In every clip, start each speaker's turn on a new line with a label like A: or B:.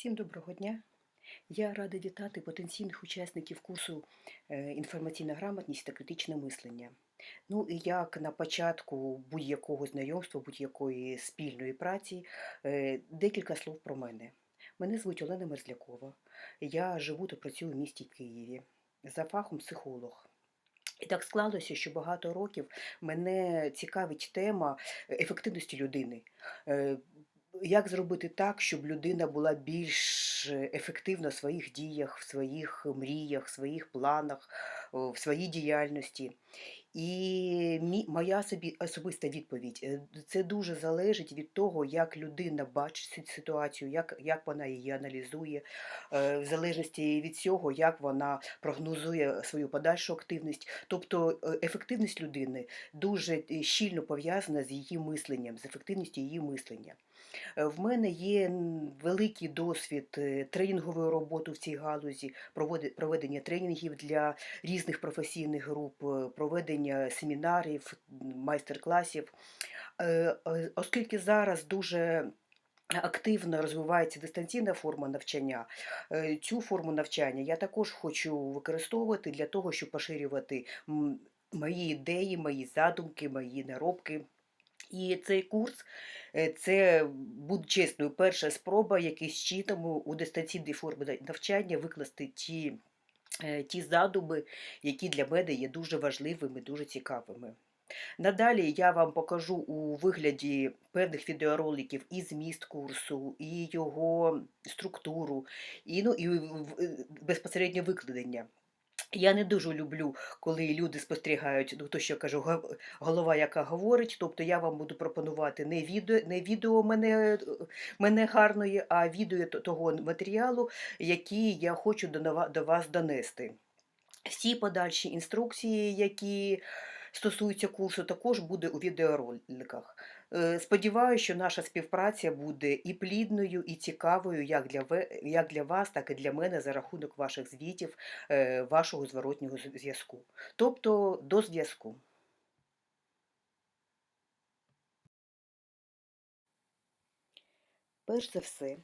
A: Всім доброго дня! Я рада вітати потенційних учасників курсу е, інформаційна грамотність та критичне мислення. Ну і як на початку будь-якого знайомства, будь-якої спільної праці, е, декілька слов про мене. Мене звуть Олена Мерзлякова. Я живу та працюю в місті Києві. За фахом психолог. І так склалося, що багато років мене цікавить тема ефективності людини. Е, Як зробити так, щоб людина була більш ефективна в своїх діях, в своїх мріях, в своїх планах, в своїй діяльності? І моя собі особиста відповідь е, це дуже залежить від того, як людина бачить ситуацію, як, як вона її аналізує, е, в залежності від цього, як вона прогнозує свою подальшу активність. Тобто е, ефективність людини дуже е, щільно пов'язана з її мисленням, з ефективністю її мислення. Е, В мене є великий досвід е, тренінгової роботи в цій галузі, проведення тренінгів для різних професійних груп, е, проведення семінарів, майстер-класів. Оскільки зараз дуже активно розвивається дистанційна форма навчання, цю форму навчання я також хочу використовувати для того, щоб поширювати мої ідеї, мої задумки, мої наробки. І цей курс е, це, буду чесною, перша спроба якимось чином у дистанційній формі навчання викласти ті, е, ті задуми, які для мене є дуже важливими, дуже цікавими. Надалі я вам покажу у вигляді певних відеороликів і зміст курсу, і його структуру, і, ну, і безпосередньо викладення. Я не дуже люблю, коли люди спостерігають, ну то що я кажу, голова, яка говорить. Тобто я вам буду пропонувати не відео, не відео мене, мене гарної, а відео того матеріалу, який я хочу до, вас донести. Всі подальші інструкції, які стосуються курсу, також буде у відеороликах. Е, Сподіваюся, що наша співпраця буде і плідною, і цікавою як для, як для вас, так і для мене за рахунок ваших звітів, е, вашого зворотнього зв'язку. Тобто до зв'язку. Перш за все,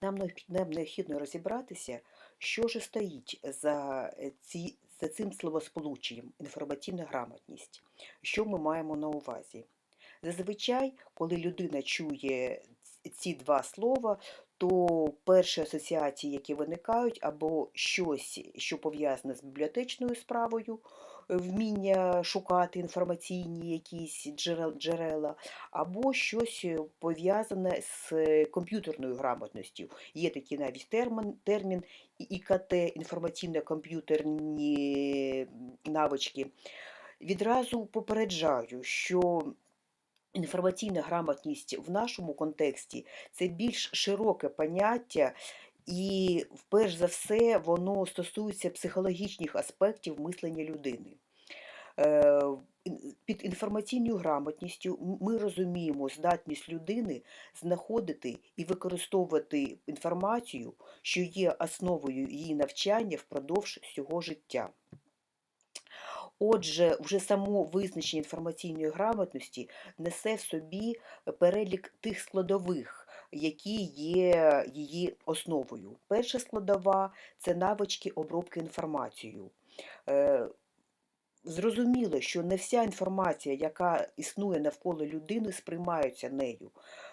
A: нам необхідно розібратися, що ж стоїть за, е, ці, за цим словосполученням інформаційна грамотність. Що ми маємо на увазі? Зазвичай, коли людина чує ці два слова, то перші асоціації, які виникають, або щось, що пов'язане з бібліотечною справою, е, вміння шукати інформаційні якісь джерела, або щось е, пов'язане з комп'ютерною грамотністю. Є такий навіть термін, термін ІКТ, інформаційно-комп'ютерні навички. Відразу попереджаю, що інформаційна грамотність в нашому контексті це більш широке поняття, і перш за все воно стосується психологічних аспектів мислення людини. Е, Під інформаційною грамотністю ми розуміємо здатність людини знаходити і використовувати інформацію, що є основою її навчання впродовж всього життя. Отже, вже само визначення інформаційної грамотності несе в собі перелік тих складових, які є її основою. Перша складова це навички обробки інформацією. Зрозуміло, що не вся інформація, яка існує навколо людини, сприймається нею.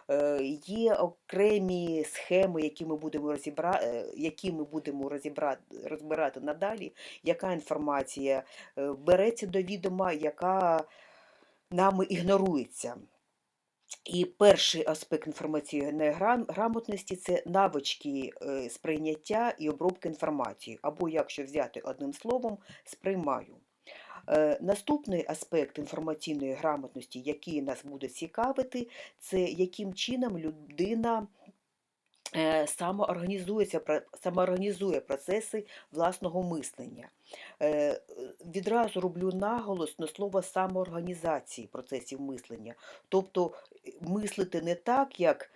A: Е, Є окремі схеми, які ми будемо розібра... е, які ми будемо розібрати, розбирати надалі, яка інформація е, береться до відома, яка нами ігнорується. І перший аспект інформаційної грамотності це навички сприйняття і обробки інформації, або, якщо взяти одним словом, сприймаю. Е, Наступний аспект інформаційної грамотності, який нас буде цікавити, це яким чином людина е, самоорганізується, самоорганізує процеси власного мислення. Е, Відразу роблю наголос на слово самоорганізації процесів мислення. Тобто мислити не так, як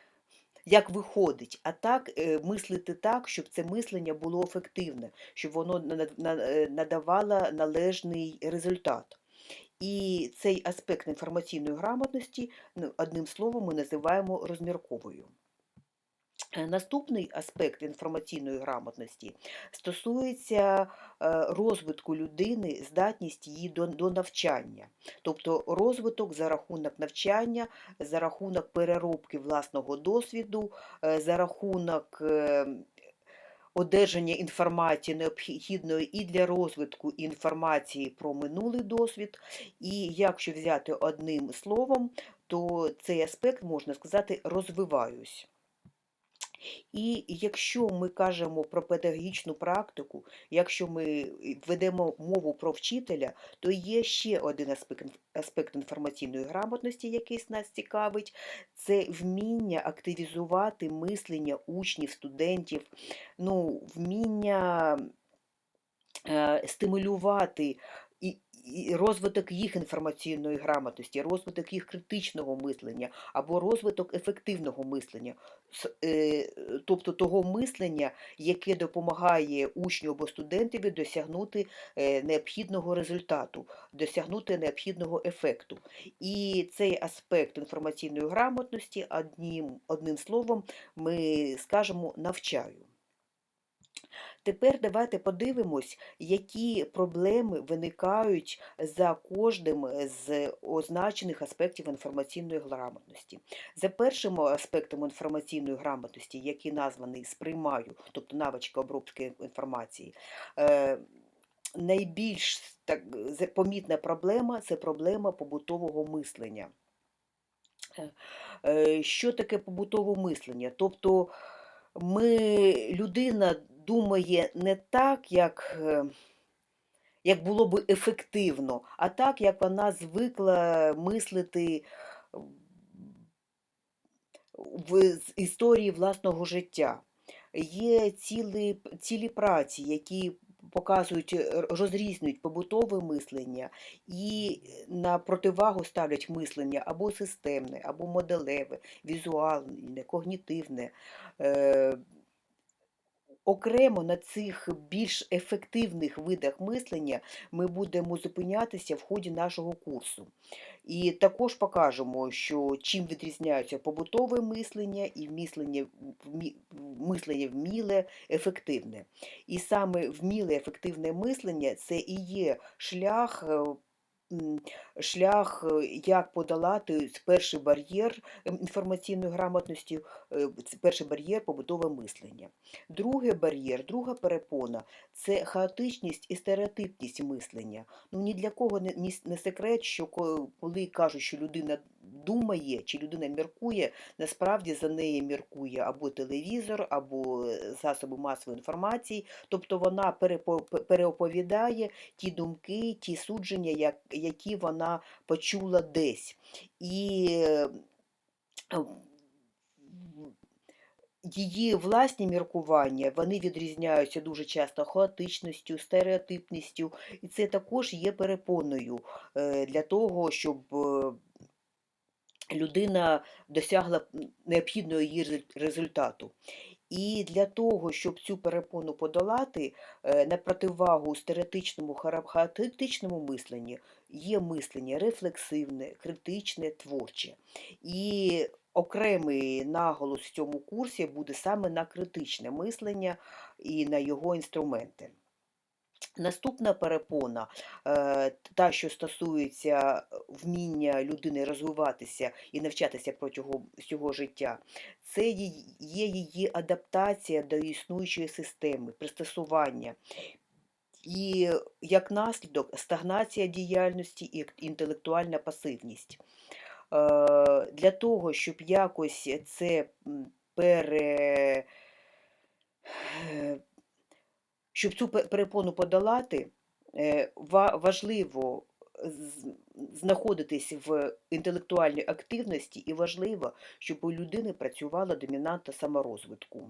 A: як виходить, а так е, мислити так, щоб це мислення було ефективне, щоб воно е, надавало належний результат. І цей аспект інформаційної грамотності, ну, одним словом, ми називаємо розмірковою. Е, Наступний аспект інформаційної грамотності стосується е, розвитку людини, здатність її до, до навчання, тобто розвиток за рахунок навчання, за рахунок переробки власного досвіду, е, за рахунок е, одержання інформації необхідної і для розвитку інформації про минулий досвід. І якщо взяти одним словом, то цей аспект можна сказати розвиваюсь. І якщо ми кажемо про педагогічну практику, якщо ми ведемо мову про вчителя, то є ще один аспект, аспект інформаційної грамотності, який нас цікавить, це вміння активізувати мислення учнів, студентів, ну, вміння е, стимулювати розвиток їх інформаційної грамотності, розвиток їх критичного мислення або розвиток ефективного мислення, е, тобто того мислення, яке допомагає учню або студентові досягнути е, необхідного результату, досягнути необхідного ефекту. І цей аспект інформаційної грамотності одним, одним словом ми скажемо навчаю. Тепер давайте подивимось, які проблеми виникають за кожним з означених аспектів інформаційної грамотності. За першим аспектом інформаційної грамотності, який названий сприймаю, тобто навичка обробки інформації, е, найбільш так, помітна проблема це проблема побутового мислення. Е, е, Що таке побутове мислення? Тобто ми, людина думає не так, як, е, як було би ефективно, а так, як вона звикла мислити в історії власного життя. Є цілі, цілі праці, які показують, розрізнюють побутове мислення і на противагу ставлять мислення або системне, або моделеве, візуальне, когнітивне. Е, Окремо на цих більш ефективних видах мислення ми будемо зупинятися в ході нашого курсу. І також покажемо, що чим відрізняються побутове мислення і мислення, мислення вміле, ефективне. І саме вміле ефективне мислення це і є шлях. Шлях, е, як подолати перший бар'єр інформаційної грамотності, е, перший бар'єр побутове мислення. Другий бар'єр, друга перепона це хаотичність і стереотипність мислення. Ну ні для кого не секрет, що коли кажуть, що людина думає чи людина міркує, насправді за неї міркує або телевізор, або е, засоби масової інформації, тобто вона переоповідає ті думки, ті судження, які вона почула десь. І е, Її власні міркування вони відрізняються дуже часто хаотичністю, стереотипністю, і це також є перепоною е, для того, щоб людина досягла необхідного її результату. І для того, щоб цю перепону подолати, е, на противагу стереотичному хаотичному мисленню є мислення рефлексивне, критичне, творче. І окремий наголос в цьому курсі буде саме на критичне мислення і на його інструменти. Наступна перепона, е, та, що стосується вміння людини розвиватися і навчатися протягом всього життя, це є її адаптація до існуючої системи, пристосування. І як наслідок стагнація діяльності і інтелектуальна пасивність. Е, Для того, щоб якось це пере, е, щоб цю перепону подолати, е, ва- важливо з- знаходитись в інтелектуальній активності і важливо, щоб у людини працювала домінанта саморозвитку.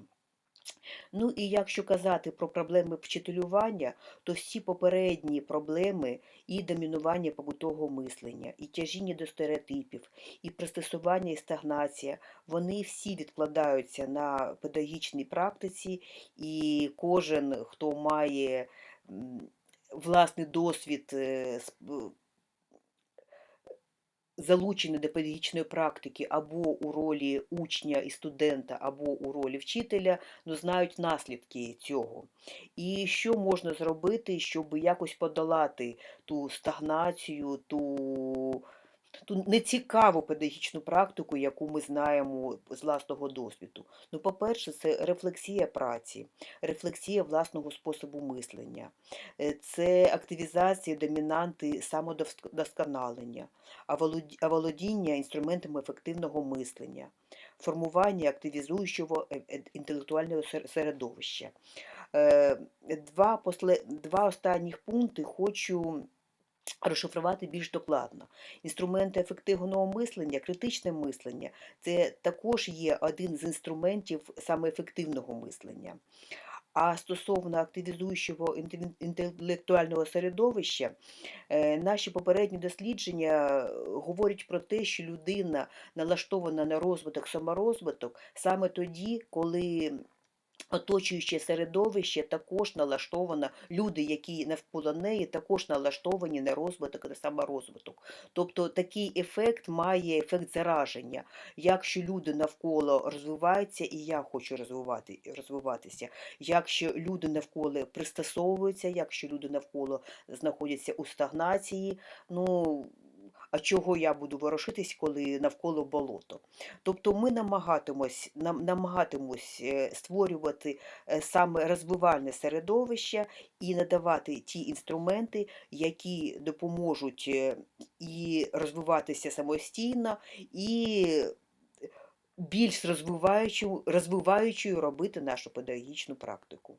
A: Ну і якщо казати про проблеми вчителювання, то всі попередні проблеми і домінування побутового мислення, і тяжіння до стереотипів, і пристосування і стагнація, вони всі відкладаються на педагогічній практиці, і кожен, хто має власний досвід е, залучені до педагогічної практики або у ролі учня і студента, або у ролі вчителя, ну, знають наслідки цього. І що можна зробити, щоб якось подолати ту стагнацію, ту, ту нецікаву педагогічну практику, яку ми знаємо з власного досвіду. Ну, по-перше, це рефлексія праці, рефлексія власного способу мислення, е, це активізація домінанти самодосконалення, оволоді- оволодіння інструментами ефективного мислення, формування активізуючого е- е- інтелектуального сер- середовища. Два, после... Два останніх пункти хочу розшифрувати більш докладно. Інструменти ефективного мислення, критичне мислення це також є один з інструментів саме ефективного мислення. А стосовно активізуючого інтелектуального середовища, е, наші попередні дослідження е, говорять про те, що людина налаштована на розвиток, саморозвиток саме тоді, коли оточуюче середовище також налаштовано, люди, які навколо неї, також налаштовані на розвиток, на саморозвиток. Тобто такий ефект має ефект зараження. Якщо люди навколо розвиваються, і я хочу розвивати, розвиватися. Якщо люди навколо пристосовуються, якщо люди навколо знаходяться у стагнації, ну. А чого я буду ворушитись, коли навколо болото? Тобто ми намагатимось, нам, намагатимось е, створювати е, саме розвивальне середовище і надавати ті інструменти, які допоможуть е, і розвиватися самостійно, і більш розвиваючою, розвиваючою робити нашу педагогічну практику.